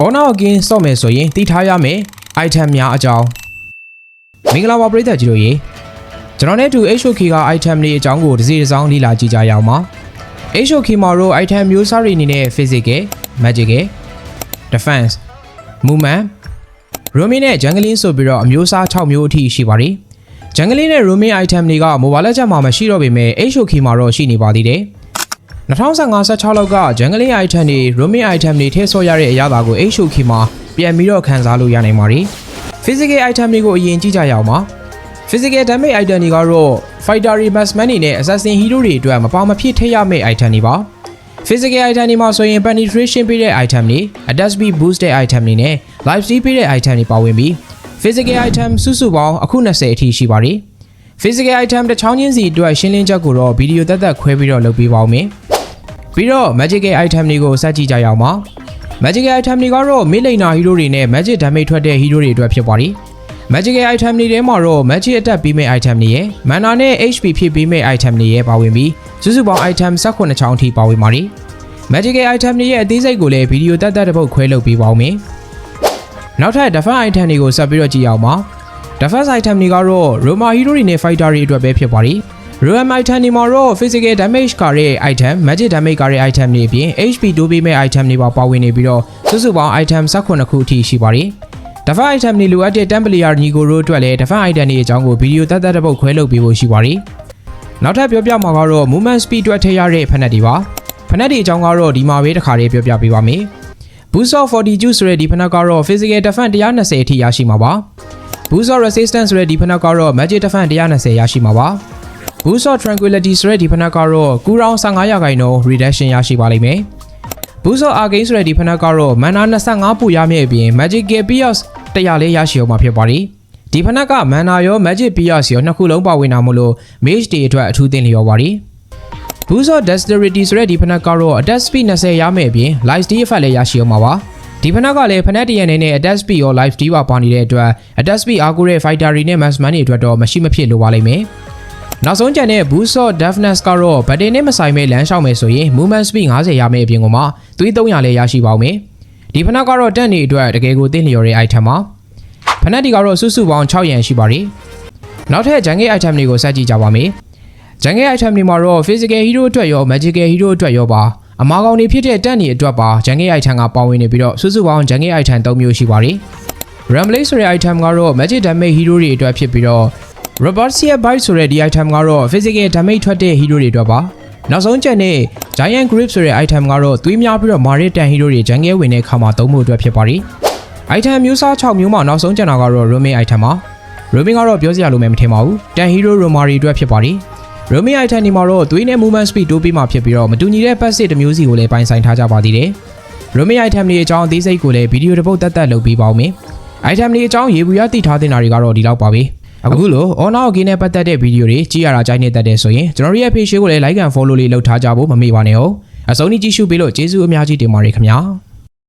Honor Again စော့မယ်ဆိုရင်တည်ထားရမယ် item များအကြောင်းမင်္ဂလာပါပရိသတ်ကြီးတို့ရေကျွန်တော်နဲ့အတူ HOK က item တွေအကြောင်းကိုတစ်စီတစ်စောင်းလေ့လာကြည့်ကြရအောင်ပါ HOK မှာတော့ item မျိုးစားတွေအနေနဲ့ physical magical defense movement roaming နဲ့ jungling ဆိုပြီးတော့အမျိုးအစား6မျိုးအထိရှိပါတယ် jungling နဲ့ roaming item တွေက mobile legend မှာမရှိတော့ပေမဲ့ HOK မှာတော့ရှိနေပါသေးတယ် 2015-16လောက်က jungling item တွေ roaming item တွေထည့်ဆော့ရတဲ့အရာသာကို HOK မှာပြန်ပြီးတော့ခန်းစားလို့ရနိုင်ပါတယ် physical item တွေကိုအရင်ကြည့်ကြရအောင်ပါ physical damage item တွေကတော့ fighter တွေ marksman တွေနဲ့ assassin hero တွေအတွက်မပါမဖြစ်ထည့်ရမယ့် item တွေပါ physical item တွေမှာဆိုရင် penetration ပေးတဲ့ item တွေ attack speed boost တဲ့ item တွေနဲ့ life steal ပေးတဲ့ item တွေပါဝင်ပြီး physical item စုစုပေါင်းအခု20အထိရှိပါတယ် physical item တစ်ချောင်းချင်းစီအတွက်ရှင်းလင်းချက်ကိုတော့ဗီဒီယိုသက်သက်ခွဲပြီးတော့လုပ်ပေးပါဦးမယ် ပြီးတော့ magical item တွေကိုစကြည့်ကြရအောင်ပါ magical item တွေကတော့ mid laner hero တွေနဲ့ magic damage ထွက်တဲ့ hero တွေအတွက်ဖြစ်ပါတယ် magical item တွေထဲမှာတော့ magic attack ပေးမဲ့ item တွေရယ် mana နဲ့ HP ဖြစ်ပေးမဲ့ item တွေရယ်ပါဝင်ပြီးစုစုပေါင်း item 18ချောင်းအထိပါဝင်ပါတယ် magical item တွေရဲ့အသေးစိတ်ကိုလည်းဗီဒီယိုတက်တက်တစ်ပုတ်ခွဲလုပ်ပေးပါဦးမယ်နောက်ထပ် defense item တွေကိုဆက်ပြီးတော့ကြည့်အောင်ပါ defense item တွေကတော့ Roma hero တွေနဲ့ fighter တွေအတွက်ပဲဖြစ်ပါတယ် Roam item တွေမှာတော့ physical damage ကတဲ့ item magic damage ကတဲ့ item တွေအပြင် HP တိုးပေးမဲ့ item တွေပါပါဝင်နေပြီးတော့စုစုပေါင်း item 18ခုအထိရှိပါတယ် defense item တွေလိုအပ်တဲ့ temp player ညီကိုတို့အတွက်လည်း defense item တွေအကြောင်းကိုဗီဒီယိုတက်တက်တစ်ပုတ်ခွဲလုပ်ပေးဖို့ရှိပါတယ်နောက်ထပ်ပြောပြမှာကတော့ movement speed အတွက်ထည့်ရတဲ့ဖက်နက်တွေပါဖက်နက်တွေအကြောင်းကတော့ဒီမှာပဲတစ်ခါလေးပြောပြပေးပါမယ် Boost of 40 juice ဆိုတဲ့ဒီဖက်နက်ကတော့ physical defense 120အထိရရှိမှာပါ Boost of resistance ဆိုတဲ့ဒီဖက်နက်ကတော့ magic defense 120ရရှိမှာပါ Boost of tranquility ဆိုတဲ့ဒီဖက်နက်ကတော့ကူရောင်း15ရာခိုင်နှုန်း reduction ရရှိပါလိမ့်မယ် Boost of arcane ဆိုတဲ့ဒီဖက်နက်ကတော့ mana 25ပိုရမယ့်အပြင် magic gear pierce 100လေးရရှိအောင်မှာဖြစ်ပါတယ်ဒီဖက်နက်က mana ရော magic pierce ရောနှစ်ခုလုံးပါဝင်တာမို့လို့ mage တွေအတွက်အထူးသင့်လျော်ပါတယ် Boost of dexterity ဆိုတဲ့ဒီဖက်နက်ကတော့ attack speed 20ရမယ့်အပြင် life steal effect လည်းရရှိအောင်ပါပါဒီဖက်နက်ကလည်းဖက်နက်တရံနေနဲ့ attack speed ရော life steal ပါပါနေတဲ့အတွက် attack speed အားကိုးတဲ့ fighter တွေနဲ့ marksman တွေအတွက်တော့မရှိမဖြစ်လိုပါလိမ့်မယ် နောက်ဆုံးကြံတဲ့ boost of deafness ကတော့ battery နဲ့မဆိုင်မဲ့လမ်းလျှောက်မယ်ဆိုရင် movement speed 50ရမယ့်အပြင်ကမှသွေး300လည်းရရှိပါဦးမယ်ဒီဖက်နက်ကတော့တက်နေအတွက်တကယ်ကိုသိလျော်တဲ့ item ပါဖက်နက်ဒီကတော့စုစုပေါင်း6ရန်ရှိပါတယ်နောက်ထပ် jungle item တွေကိုစကြည့်ကြပါမယ်ဂျန်ကဲ item တွေမှာတော့ physical hero အတွက်ရော magical hero အတွက်ရောပါအမာကောင်တွေဖြစ်တဲ့တက်နေအတွက်ပါဂျန်ကဲ item ကပါဝင်နေပြီးတော့စုစုပေါင်းဂျန်ကဲ item 3မျိုးရှိပါတယ် Ramblade ဆိုတဲ့ item ကတော့ magic damage hero တွေအတွက်ဖြစ်ပြီးတော့ Robertia Bite ဆိုတဲ့ဒီ item ကတော့ physical damage ထွက်တဲ့ hero တွေအတွက်ပါနောက်ဆုံးချက်နဲ့ Giant Grip ဆိုတဲ့ item ကတော့သွေးများပြီးတော့ Marit တန် hero တွေဂျန်ကဲဝင်တဲ့ခါမှာသုံးဖို့အတွက်ဖြစ်ပါတယ် item မျိုးစား6မျိုးမှာနောက်ဆုံးကျန်တာကတော့ roaming item ပါ roaming ကတော့ပြောစရာလိုမယ်မထင်ပါဘူးတန် hero romari အတွက်ဖြစ်ပါတယ် roaming item ဒီမှာတော့သွေးနဲ့ movement speed တိုးပြီးမှဖြစ်ပြီးတော့မတူညီတဲ့ passive တစ်မျိုးစီကိုလည်းပိုင်ဆိုင်ထားကြပါသေးတယ် roaming item တွေအကြောင်းအသေးစိတ်ကိုလည်းဗီဒီယိုတစ်ပုတ်တက်တက်လုပ်ပေးပါဦးမယ် item တွေအကြောင်းရေဘူးရသိထားတဲ့နာတွေကတော့ဒီလောက်ပါပဲ အခုလို honor game နဲ့ပတ်သက်တဲ့ဗီဒီယိုတွေကြည့်ရတာကြိုက်နေတတ်တဲ့ဆိုရင်ကျွန်တော်တို့ရဲ့ page ကိုလည်း like and follow လေးလုပ်ထားကြဖို့မမေ့ပါနဲ့ဟုတ်အဆုံးထိကြည့်ရှုပေးလို့ကျေးဇူးအများကြီးတင်ပါတယ်ခင်ဗျာ